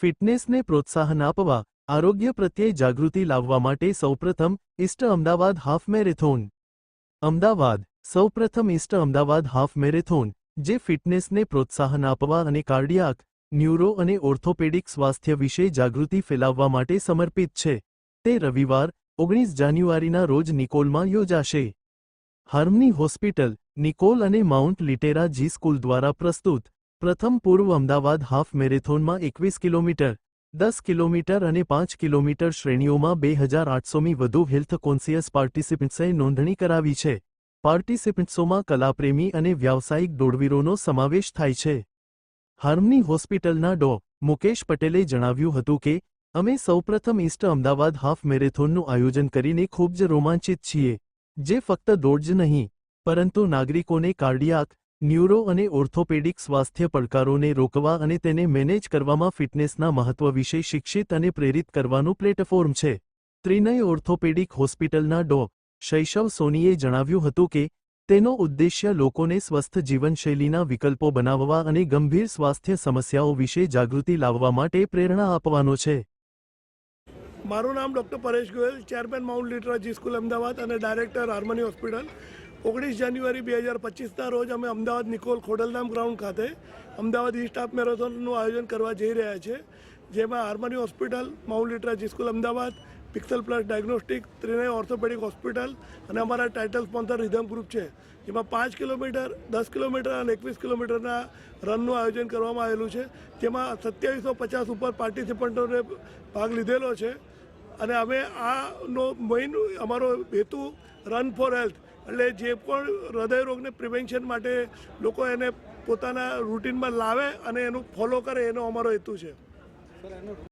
ફિટનેસને પ્રોત્સાહન આપવા, આરોગ્ય પ્રત્યે જાગૃતિ લાવવા માટે સૌપ્રથમ east Ahmedabad half marathon. Ahmedabad, સૌપ્રથમ ઇસ્ટ અમદાવાદ હાફ મેરેથોન, જે ફિટનેસને પ્રોત્સાહન આપવા અને કાર્ડિયાક, ન્યુરો અને ઓર્થોપેડિક સ્વાસ્થ્ય વિશે જાગૃતિ ફેલાવવા માટે સમર્પિત છે. તે રવિવાર, ઓગણીસ જાન્યુઆરીના રોજ નિકોલમાં યોજાશે. હાર્મની હોસ્પિટલ, નિકોલ અને માઉન્ટ લિટેરા જી સ્કૂલ દ્વારા પ્રસ્તુત પ્રથમ પૂર્વ અમદાવાદ હાફ મેરેથોનમાં એકવીસ કિલોમીટર, દસ કિલોમીટર અને પાંચ કિલોમીટર શ્રેણીઓમાં બે હજાર આઠસોમી વધુ હેલ્થ કોન્સિયસ પાર્ટિસિપન્ટ્સે નોંધણી કરાવી છે. પાર્ટિસિપન્ટ્સોમાં કલાપ્રેમી અને વ્યાવસાયિક દોડવીરોનો સમાવેશ થાય છે. હાર્મની હોસ્પિટલના ડો. મુકેશ પટેલે જણાવ્યું હતું કે, અમે સૌપ્રથમ ઇસ્ટ અમદાવાદ હાફ મેરેથોનનું આયોજન કરીને ખૂબ જ રોમાંચિત છીએ, જે ફક્ત દોડ જ નહીં, પરંતુ નાગરિકોને કાર્ડિયાક ન્યુરો અને ઓર્થોપેડિક સ્વાસ્થ્ય પડકારોને રોકવા અને તેને મેનેજ કરવામાં ફિટનેસના મહત્વ વિશે શિક્ષિત અને પ્રેરિત કરવાનું પ્લેટફોર્મ છે. ત્રિનય ઓર્થોપેડિક હોસ્પિટલના ડો. શૈશવ સોનીએ જણાવ્યું હતું કે, તેનો ઉદ્દેશ્ય લોકોને સ્વસ્થ જીવનશૈલીના વિકલ્પો બનાવવા અને ગંભીર સ્વાસ્થ્ય સમસ્યાઓ વિશે જાગૃતિ લાવવા માટે પ્રેરણા આપવાનો છે. મારું નામ doctor Paresh Goyal, chairman Mount Litera Zee school, Ahmedabad, અને ડાયરેક્ટર હાર્મની હોસ્પિટલ. ઓગણીસ જાન્યુઆરી બે હજાર પચીસના રોજ અમે અમદાવાદ નિકોલ ખોડલધામ ગ્રાઉન્ડ ખાતે અમદાવાદ ઈ સ્ટાફ મેરેથોનનું આયોજન કરવા જઈ રહ્યા છે, જેમાં Harmony hospital Mount Litera Zee school Ahmedabad, pixel plus diagnostic, Trinay orthopaedic hospital અને અમારા ટાઇટલ સ્પોન્સર રિધમ ગ્રુપ છે. જેમાં પાંચ કિલોમીટર, દસ કિલોમીટર અને એકવીસ કિલોમીટરના રનનું આયોજન કરવામાં આવેલું છે, જેમાં સત્યાવીસો પચાસ ઉપર પાર્ટિસિપન્ટોને ભાગ લીધેલો છે. અને અમે આનો મેઇન અમારો હેતુ રન ફોર હેલ્થ એટલે જે પણ હૃદયરોગને પ્રિવેન્શન માટે લોકો એને પોતાના રૂટીનમાં લાવે અને એનું ફોલો કરે, એનો અમારો હેતુ છે.